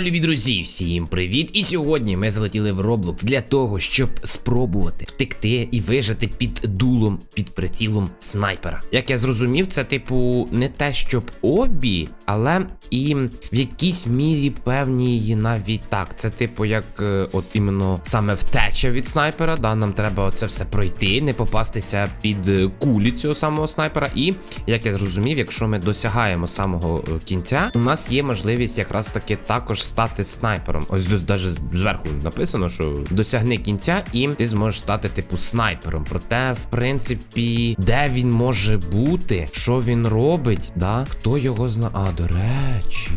Любі друзі, всім привіт! І сьогодні ми залетіли в Roblox для того, щоб спробувати втекти і вижити під дулом, під прицілом снайпера. Як я зрозумів, це типу не те, щоб обі, але і в якійсь мірі певні її навіть так. Це типу як е, от іменно саме втеча від снайпера. Да, нам треба оце все пройти, не попастися під е, кулі цього самого снайпера. І як я зрозумів, якщо ми досягаємо самого е, кінця, у нас є можливість якраз таки також стати снайпером. Ось навіть зверху написано, що досягни кінця, і ти зможеш стати типу снайпером. Проте, в принципі, де він може бути, що він робить, да? Хто його зна. До речі.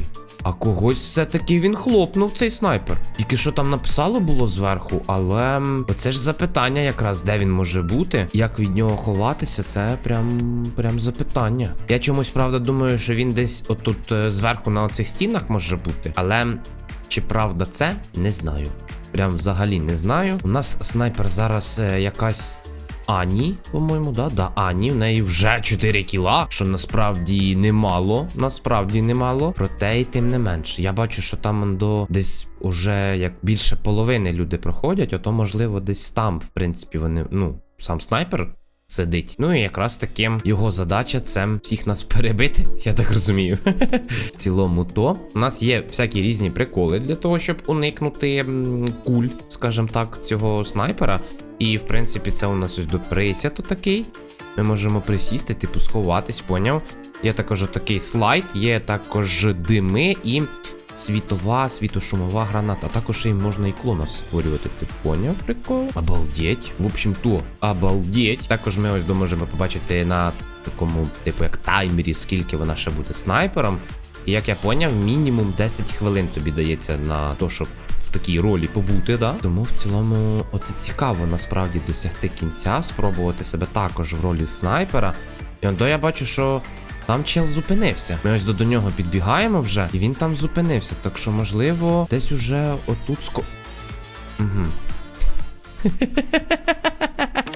А когось все-таки він хлопнув цей снайпер. Тільки що там написало було зверху, але оце ж запитання, якраз де він може бути, як від нього ховатися, це прям прям запитання. Я чомусь правда думаю, що він десь отут е, зверху на оцих стінах може бути. Але чи правда це, не знаю. Прям взагалі не знаю. У нас снайпер зараз е, якась Ані, по-моєму, да? Да, Ані. В неї вже 4 кіла, що насправді немало. Насправді немало. Проте й тим не менш. Я бачу, що там до десь уже як більше половини люди проходять, ото можливо десь там, в принципі, вони, ну, сам снайпер. Сидить. Ну і якраз таким його задача це всіх нас перебити, я так розумію. В цілому, то у нас є всякі різні приколи для того, щоб уникнути куль, скажімо так, цього снайпера. І в принципі, це у нас ось до присяду такий. Ми можемо присісти, типу, сховатись, поняв? Є також такий слайд, є також дими і світова, світошумова граната. А також їм можна і клона створювати. Ти поняв? Прикол? Обалдеть. В общем, то обалдеть. Також ми ось можемо побачити на такому, типу, як таймері, скільки вона ще буде снайпером. І як я поняв, мінімум 10 хвилин тобі дається на то, щоб в такій ролі побути, да? Тому в цілому, оце цікаво насправді досягти кінця, спробувати себе також в ролі снайпера. І то я бачу, що там чел зупинився. Ми ось до, до нього підбігаємо вже, і він там зупинився. Так що, можливо, десь уже отут ско. Угу.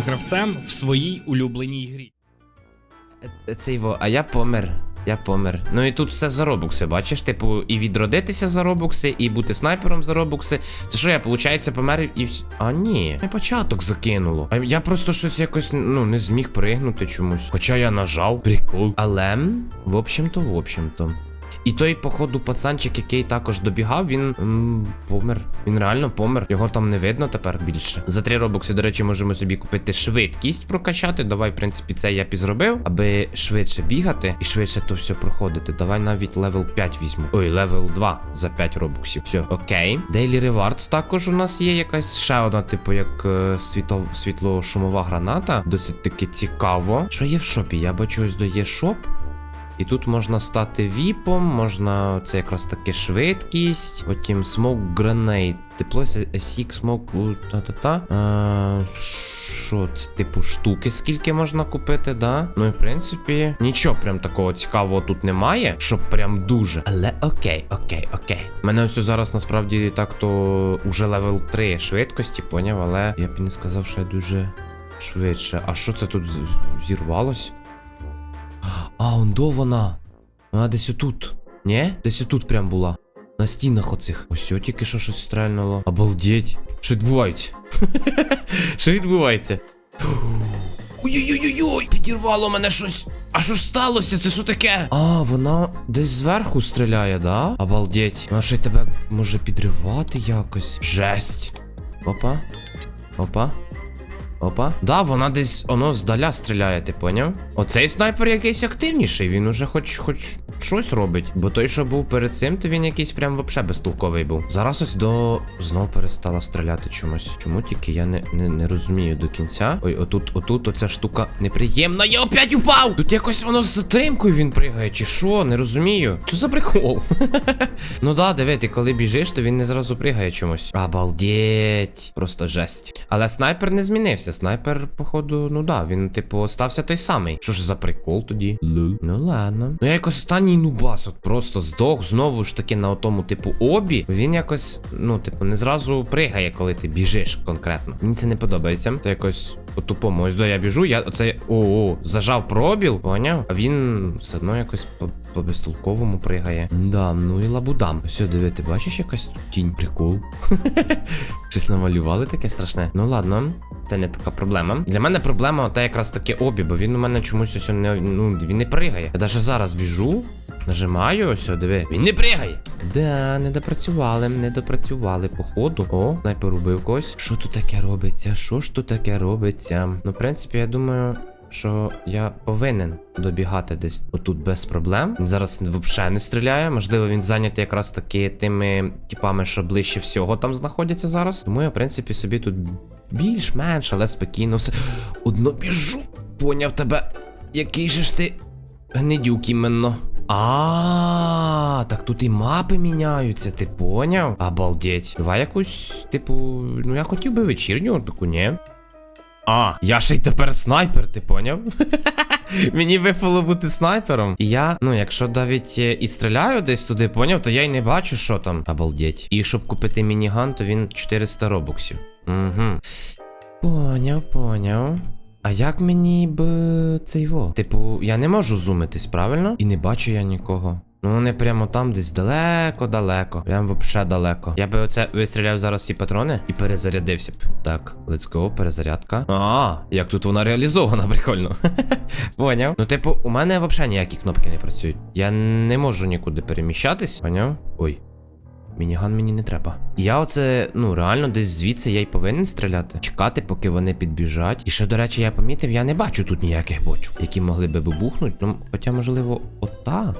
гравцем в своїй улюбленій грі. Е, Це його, а я помер. Я помер. Ну і тут все за робокси, бачиш? Типу, і відродитися за робокси, і бути снайпером за робокси. Це що я, виходить, помер і всь. А ні, не початок закинуло. А я просто щось якось ну не зміг пригнути чомусь. Хоча я нажав. Прикол. Але, в общем-то, в общем-то. І той, походу, пацанчик, який також добігав, він м, помер. Він реально помер. Його там не видно тепер більше. За 3 робокси, до речі, можемо собі купити швидкість прокачати. Давай, в принципі, це я підзробив, аби швидше бігати і швидше то все проходити. Давай навіть левел 5 візьму. Ой, левел 2 за 5 робоксів. Все, окей. Daily Rewards також у нас є якась ще одна, типу, як е, світло, світло-шумова граната. Досить таки цікаво. Що є в шопі? Я бачу, ось до є шоп. І тут можна стати віпом, можна це якраз таки швидкість, потім smoke grenade, тепло сік smoke, та-та-та. Що це, типу, штуки, скільки можна купити, да? Ну і в принципі, нічого прям такого цікавого тут немає, щоб прям дуже. Але окей, окей, окей. Мене ось зараз насправді так-то уже левел 3 швидкості, поняв, але я б не сказав, що я дуже швидше. А що це тут зірвалось? А, он до вона. Вона десь отут. Ні? Десь отут прям була. На стінах оцих. Ось тільки що щось стрельнуло. Обалдеть. Що відбувається? Що відбувається? Ой-ой-ой-ой! Підірвало мене щось. А що ж сталося? Це що таке? А, вона десь зверху стріляє, да? Обалдеть. Вона ще й тебе може підривати якось. Жесть. Опа. Опа. Опа. Да, вона десь воно здаля стріляє, ти поняв? Оцей снайпер якийсь активніший, він уже хоч хоч щось робить. Бо той, що був перед цим, то він якийсь прям вообще безтолковий був. Зараз ось до знов перестала стріляти чомусь. Чому тільки я не, не, не розумію до кінця. Ой, отут, отут оця штука неприємна. Я опять упав! Тут якось воно з затримкою він пригає, чи що? Не розумію. Що за прикол? ну да, диви, ти коли біжиш, то він не зразу пригає чомусь. Обалдеть. Просто жесть. Але снайпер не змінився. Снайпер, походу, ну да, він, типу, остався той самий. Що ж за прикол тоді? Ну ладно. Ну я якось останній нубас, от просто здох знову ж таки на отому, типу, обі. Він якось, ну, типу, не зразу пригає, коли ти біжиш конкретно. Мені це не подобається. Це якось по-тупому. Ось до я біжу, я оце о-о, зажав пробіл, поняв? А він все одно якось по, безтолковому пригає. Да, ну і лабудам. Все, диви, ти бачиш якась тінь прикол. Щось намалювали таке страшне. Ну ладно. Це не така проблема. Для мене проблема та якраз таки обі, бо він у мене чомусь ось не ну він не пригає. Я навіть зараз біжу, нажимаю, ось, диви. Він не пригає. Да, не допрацювали, не допрацювали, походу. О, снайпер убив когось. Що тут таке робиться? Що ж тут таке робиться? Ну, в принципі, я думаю. Що я повинен добігати десь отут без проблем. Він зараз взагалі не стріляє. Можливо, він зайнятий якраз таки тими типами, що ближче всього там знаходяться зараз. Тому я, в принципі, собі тут більш-менш, але спокійно все. Одно біжу. Поняв тебе. Який же ж ти гнидюк іменно. А, так тут і мапи міняються, ти поняв? Обалдеть. Давай якусь, типу, ну я хотів би вечірню таку, ні? А, я ще й тепер снайпер, ти поняв? Мені випало бути снайпером. І я, ну, якщо навіть е, і стріляю десь туди, поняв, то я й не бачу, що там. Обалдеть. І щоб купити мініган, то він 400 робоксів. Угу. Поняв, поняв. А як мені б цей во? Типу, я не можу зумитись, правильно? І не бачу я нікого. Ну, вони прямо там десь далеко-далеко. Прям вообще далеко. Я би оце вистріляв зараз всі патрони і перезарядився б. Так, let's go, перезарядка. А, як тут вона реалізована, прикольно. Поняв? Ну, типу, у мене взагалі ніякі кнопки не працюють. Я не можу нікуди переміщатись. Поняв? Ой. Мініган мені не треба. Я оце, ну реально, десь звідси я й повинен стріляти. Чекати, поки вони підбіжать. І ще, до речі, я помітив, я не бачу тут ніяких бочок, які могли би бухнути. Ну, хоча, можливо, ота.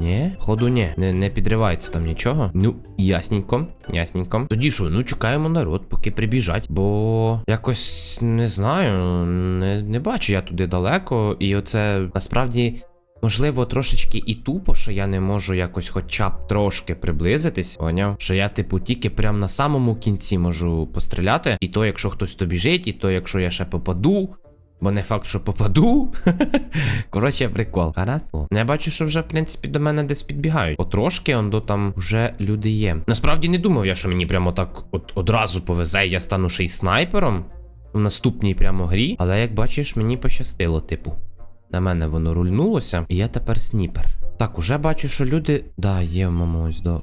Ні, ходу ні, не, не підривається там нічого. Ну, ясненько, ясненько. Тоді що, ну чекаємо народ, поки прибіжать, бо якось не знаю, не, не бачу я туди далеко. І оце насправді. Можливо, трошечки і тупо, що я не можу якось хоча б трошки приблизитись, поняв? Що я, типу, тільки прям на самому кінці можу постріляти. І то, якщо хтось то біжить, і то, якщо я ще попаду. Бо не факт, що попаду. Коротше, прикол. Хорошо. Ну, Я бачу, що вже, в принципі, до мене десь підбігають. Потрошки, он до там вже люди є. Насправді не думав я, що мені прямо так от одразу повезе, я стану ще й снайпером в наступній прямо грі. Але як бачиш, мені пощастило, типу. На мене воно рульнулося, і я тепер сніпер. Так, уже бачу, що люди. Да, є в моєму до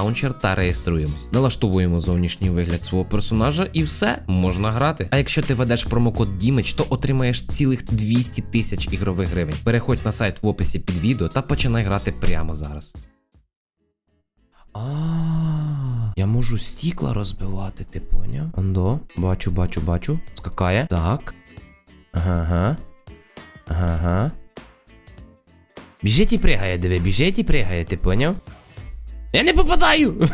лаунчер та реєструємось. Налаштовуємо зовнішній вигляд свого персонажа і все можна грати. А якщо ти ведеш промокод Дімич, то отримаєш цілих 200 тисяч ігрових гривень. Переходь на сайт в описі під відео та починай грати прямо зараз. А, я можу стікла розбивати, ти поняв? Ондо, бачу, бачу, бачу. Скакає. Так. Ага. Ага. Біжить і пригає, диви, біжить і пригає, ти поняв? Я не попадаю!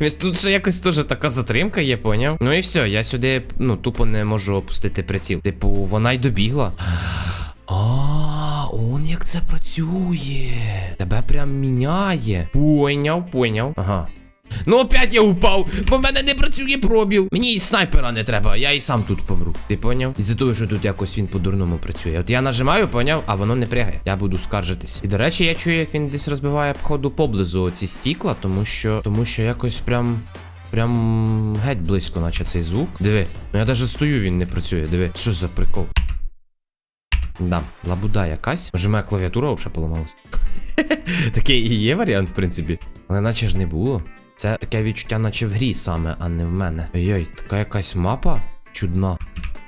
Тут ще якось теж така затримка є, поняв? Ну і все, я сюди ну тупо не можу опустити приціл. Типу, вона й добігла. А, он як це працює. Тебе прям міняє. Поняв, поняв. Ага. Ну опять я упав, бо в мене не працює пробіл. Мені і снайпера не треба, я і сам тут помру. Ти поняв? Із-за того, що тут якось він по-дурному працює. От я нажимаю, поняв, а воно не прягає. Я буду скаржитись. І до речі, я чую, як він десь розбиває походу поблизу ці стікла, тому що тому що якось прям. Прям геть близько, наче цей звук. Диви, ну я навіть стою, він не працює. Диви, що за прикол? Да, лабуда якась. Може, моя клавіатура взагалі поламалась. Такий і є варіант, в принципі. Але наче ж не було. Це таке відчуття, наче в грі саме, а не в мене. Ой-ой, така якась мапа чудна.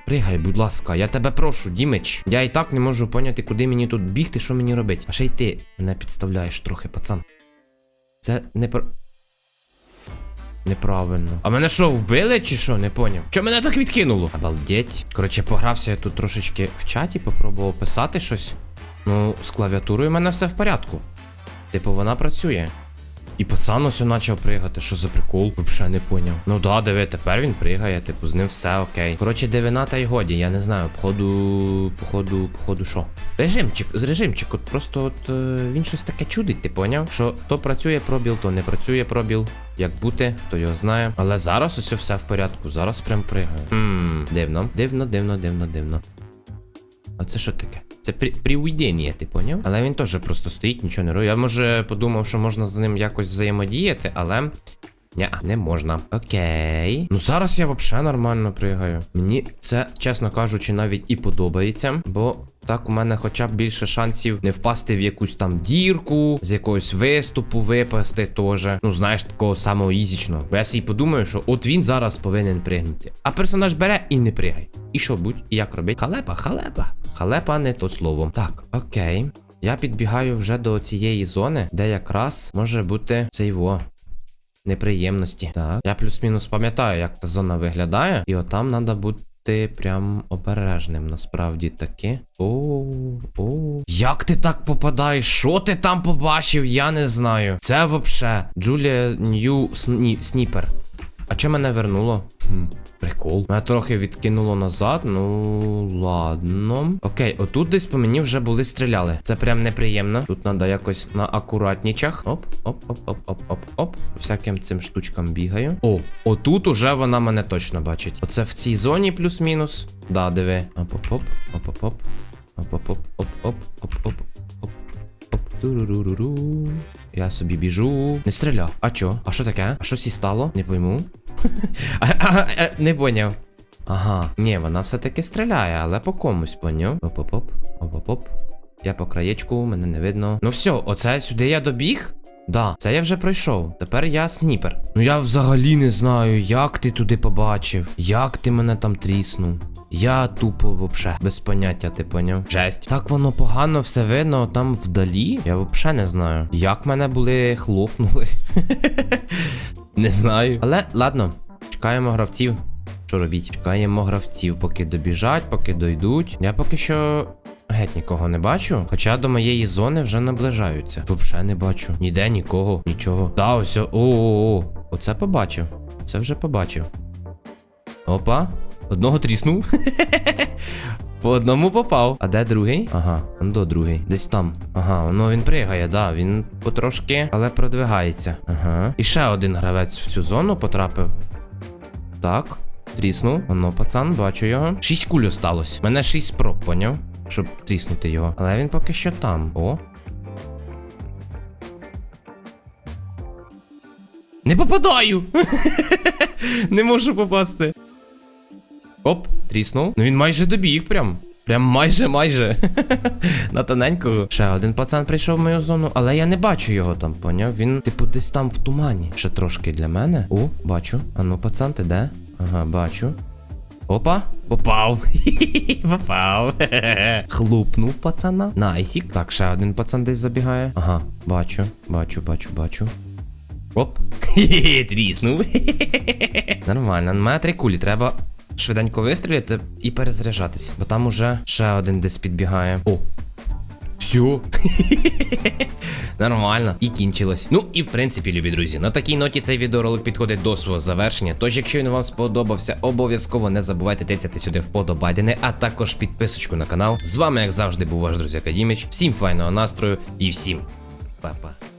Пригай, будь ласка, я тебе прошу, Дімич. Я і так не можу поняти, куди мені тут бігти, що мені робити. А ще й ти мене підставляєш трохи, пацан. Це не про. Неправильно. А мене що, вбили чи що? Не поняв. Чо мене так відкинуло? Обалдеть. Коротше, погрався я тут трошечки в чаті, попробував писати щось. Ну, з клавіатурою в мене все в порядку. Типу, вона працює. І пацан ось почав пригати. Що за прикол? Взагалі не поняв. Ну да, диви, тепер він пригає, типу, з ним все окей. Коротше, дивина та й годі, я не знаю, походу, походу, походу, що? Режимчик, з режимчик, от просто от е, він щось таке чудить, ти поняв? Що то працює пробіл, то не працює пробіл. Як бути, то його знає. Але зараз ось все в порядку. Зараз прям пригає. Хм, дивно, дивно, дивно, дивно, дивно. А це що таке? Це при, привидіння, ти поняв? Але він теж просто стоїть, нічого не робить. Я може подумав, що можна з ним якось взаємодіяти, але. Ня, не можна. Окей. Ну зараз я взагалі нормально пригаю. Мені це, чесно кажучи, навіть і подобається, бо так у мене хоча б більше шансів не впасти в якусь там дірку, з якогось виступу випасти теж. Ну, знаєш, такого самого ізічного. Бо я собі подумаю, що от він зараз повинен пригнути. А персонаж бере і не пригає. І що будь, і як робить? Халепа, халепа. Халепа не то слово. Так, окей. Я підбігаю вже до цієї зони, де якраз може бути цей во. Неприємності. Так. Я плюс-мінус пам'ятаю, як та зона виглядає, і отам треба бути прям обережним, насправді таки. О, о. Як ти так попадаєш? Що ти там побачив? Я не знаю. Це вообще Джулія Нью Сніпер. А що мене вернуло? Хм, прикол. Мене трохи відкинуло назад. Ну ладно. Окей, отут десь по мені вже були стріляли. Це прям неприємно. Тут треба якось на акуратнічах. Оп, оп, оп, оп, оп, оп, оп. Всяким цим штучкам бігаю. О, отут уже вона мене точно бачить. Оце в цій зоні плюс-мінус. Да, диви. Оп-оп-оп, оп-оп-оп. Оп-оп-оп, оп-оп, оп-оп, оп. Оп, туруруруру. Я собі біжу. Не стріляв. А чо? А що таке? А щось і стало? Не пойму. А, Не поняв. Ага. Ні, вона все-таки стріляє, але по комусь поняв. Оп-оп-оп. Оп-оп-оп. Я по краєчку, мене не видно. Ну все, оце сюди я добіг. Да, це я вже пройшов. Тепер я сніпер. Ну я взагалі не знаю, як ти туди побачив, як ти мене там тріснув. Я тупо вообще без поняття, ти поняв? Жесть. Так воно погано все видно там вдалі. Я вообще не знаю. Як мене були хлопнули. не знаю. Але ладно, чекаємо гравців. Що робіть? Чекаємо гравців, поки добіжать, поки дойдуть. Я поки що геть нікого не бачу. Хоча до моєї зони вже наближаються. Вообще не бачу. Ніде нікого, нічого. Та ось. о- О-о-о. Оце побачив. Це вже побачив. Опа. Одного тріснув. По одному попав. А де другий? Ага, он до другий. Десь там. Ага, воно він пригає, да. Він потрошки, але продвигається. Ага. І ще один гравець в цю зону потрапив. Так. Тріснув. Воно, пацан, бачу його. Шість куль осталось. Мене шість спроб, поняв? Щоб тріснути його. Але він поки що там. О. Не попадаю! Не можу попасти. Оп, тріснув. Ну він майже добіг прям. Прям майже, майже. На тоненького. Ще один пацан прийшов в мою зону, але я не бачу його там, поняв? Він, типу, десь там в тумані. Ще трошки для мене. О, бачу. А ну, пацан, ти де? Ага, бачу. Опа, попав. Попав. Хлопнув пацана. Найсік. Так, ще один пацан десь забігає. Ага, бачу, бачу, бачу, бачу. Оп. Тріснув. Нормально. На мене три кулі. Треба швиденько вистріляти і перезаряджатись. Бо там уже ще один десь підбігає. О. Все. Нормально. І кінчилось. Ну і в принципі, любі друзі, на такій ноті цей відеоролик підходить до свого завершення. Тож, якщо він вам сподобався, обов'язково не забувайте тицяти сюди вподобайдени, а також підписочку на канал. З вами, як завжди, був ваш друзі Акадіміч. Всім файного настрою і всім па-па.